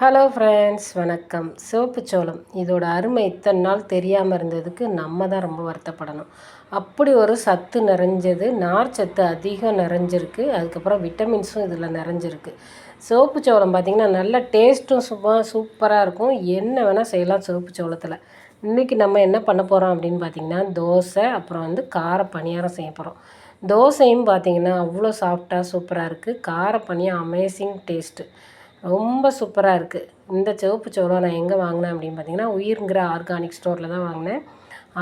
Hello friends வணக்கம். சிவப்பு சோளம். இதோட அருமை இத்தனை நாள் தெரியாமல் இருந்ததுக்கு நம்ம தான் ரொம்ப வருத்தப்படணும். அப்படி ஒரு சத்து நிறைஞ்சது நார் சத்து அதிகம் நிறைஞ்சிருக்கு. அதுக்கப்புறம் விட்டமின்ஸும் இதில் நிறைஞ்சிருக்கு. சிவப்பு சோளம் பார்த்திங்கன்னா நல்ல டேஸ்ட்டும் சும்மா சூப்பராக இருக்கும். என்ன வேணால் செய்யலாம் சிவப்பு சோளத்தில். இன்றைக்கி நம்ம என்ன பண்ண போகிறோம் அப்படின்னு பார்த்திங்கன்னா தோசை அப்புறம் வந்து கார பணியாரம் செய்ய போகிறோம் தோசையும் பார்த்திங்கன்னா அவ்வளோ சாஃப்டாக சூப்பராக இருக்குது கார பணியாக அமேசிங் டேஸ்ட்டு ரொம்ப சூப்பராக இருக்குது இந்த சிவப்பு சோளம் நான் எங்கே வாங்கினேன் அப்படின்னு பார்த்தீங்கன்னா உயிர்ங்கிற ஆர்கானிக் ஸ்டோரில் தான் வாங்கினேன்.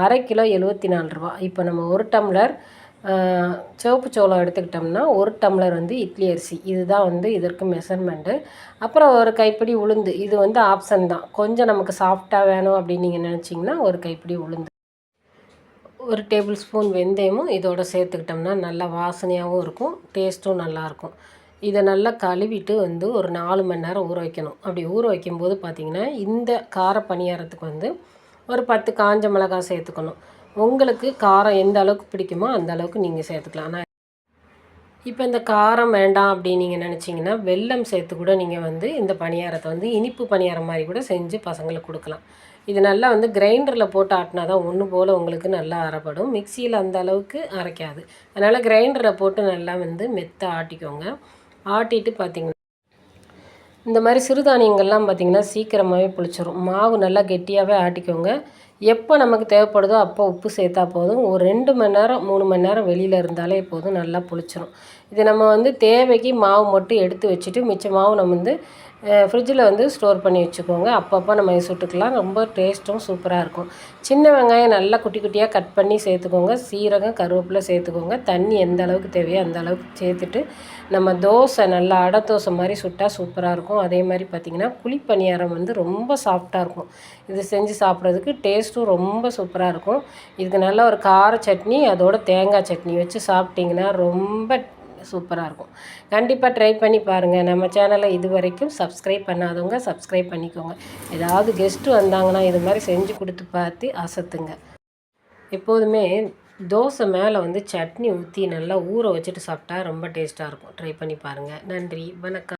அரை கிலோ எழுபத்தி நாலு ரூபா. இப்போ நம்ம ஒரு டம்ளர் சிவப்பு சோளம் எடுத்துக்கிட்டோம்னா ஒரு டம்ளர் வந்து இட்லி அரிசி. இதுதான் வந்து இதற்கு மெஷர்மெண்ட்டு அப்புறம் ஒரு கைப்பிடி உளுந்து. இது வந்து ஆப்ஷன் தான். கொஞ்சம் நமக்கு சாஃப்டாக வேணும் அப்படின்னு நீங்கள் நினச்சிங்கன்னா ஒரு கைப்பிடி உளுந்து. ஒரு டேபிள் ஸ்பூன் வெந்தயமும் இதோட சேர்த்துக்கிட்டோம்னா நல்லா வாசனையாகவும் இருக்கும் டேஸ்ட்டும் நல்லாயிருக்கும் இதை நல்லா கழுவிட்டு வந்து ஒரு நாலு மணி நேரம் ஊற வைக்கணும். அப்படி ஊற வைக்கும்போது பார்த்திங்கன்னா இந்த கார பணியாரத்துக்கு வந்து ஒரு பத்து காஞ்ச மிளகாய் சேர்த்துக்கணும். உங்களுக்கு காரம் எந்த அளவுக்கு பிடிக்குமோ அந்த அளவுக்கு நீங்கள் சேர்த்துக்கலாம். ஆனால் இப்போ இந்த காரம் வேண்டாம் அப்படின்னு நீங்கள் நினச்சிங்கன்னா வெல்லம் சேர்த்து கூட நீங்கள் வந்து இந்த பணியாரத்தை வந்து இனிப்பு பணியாரம் மாதிரி கூட செஞ்சு பசங்களுக்கு கொடுக்கலாம். இது நல்லா வந்து கிரைண்டரில் போட்டு ஆட்டினா தான் ஒன்று போல் உங்களுக்கு நல்லா அரைப்படும் மிக்சியில் அந்த அளவுக்கு அரைக்காது. அதனால் கிரைண்டரில் போட்டு நல்லா வந்து மெத்த ஆட்டிக்கோங்க. ஆட்டிட்டு பார்த்திங்கன்னா இந்த மாதிரி சிறுதானியங்கள்லாம் பார்த்திங்கன்னா சீக்கிரமாகவே புளிச்சிரும். மாவு நல்லா கெட்டியாகவே ஆட்டிக்கோங்க. எப்போ நமக்கு தேவைப்படுதோ அப்போ உப்பு சேர்த்தா போதும். ஒரு ரெண்டு மணி நேரம் மூணு மணி நேரம் வெளியில் இருந்தாலே போதும் நல்லா புளிச்சிரும். இது நம்ம வந்து தேவைக்கு மாவு மட்டும் எடுத்து வச்சுட்டு மிச்ச மாவு நம்ம வந்து ஃப்ரிட்ஜில் வந்து ஸ்டோர் பண்ணி வச்சுக்கோங்க. அப்பப்போ நம்ம சுட்டுக்கலாம். ரொம்ப டேஸ்ட்டும் சூப்பராக இருக்கும். சின்ன வெங்காயம் நல்லா குட்டி குட்டியாக கட் பண்ணி சேர்த்துக்கோங்க. சீரகம் கருவேப்பிலை சேர்த்துக்கோங்க. தண்ணி எந்த அளவுக்கு தேவையோ அந்த அளவுக்கு சேர்த்துட்டு நம்ம தோசை நல்லா அடை தோசை மாதிரி சுட்டால் சூப்பராக இருக்கும். அதே மாதிரி பார்த்திங்கன்னா குழிப்பணியாரம் வந்து ரொம்ப சாஃப்டாக இருக்கும். இது செஞ்சு சாப்பிட்றதுக்கு டேஸ்ட்டும் ரொம்ப சூப்பராக இருக்கும். இதுக்கு நல்ல ஒரு கார சட்னி அதோட தேங்காய் சட்னி வச்சு சாப்பிட்டிங்கன்னா ரொம்ப சூப்பராக இருக்கும். கண்டிப்பாக ட்ரை பண்ணி பாருங்கள் நம்ம சேனலை இது வரைக்கும் சப்ஸ்கிரைப் பண்ணாதவங்க சப்ஸ்கிரைப் பண்ணிக்கோங்க. ஏதாவது கெஸ்ட்டு வந்தாங்கன்னா இது மாதிரி செஞ்சு கொடுத்து பார்த்து அசத்துங்க. எப்போதுமே தோசை மேலே வந்து சட்னி ஊற்றி நல்லா ஊற வச்சுட்டு சாப்பிட்டா ரொம்ப டேஸ்ட்டாக இருக்கும். ட்ரை பண்ணி பாருங்கள் நன்றி. வணக்கம்.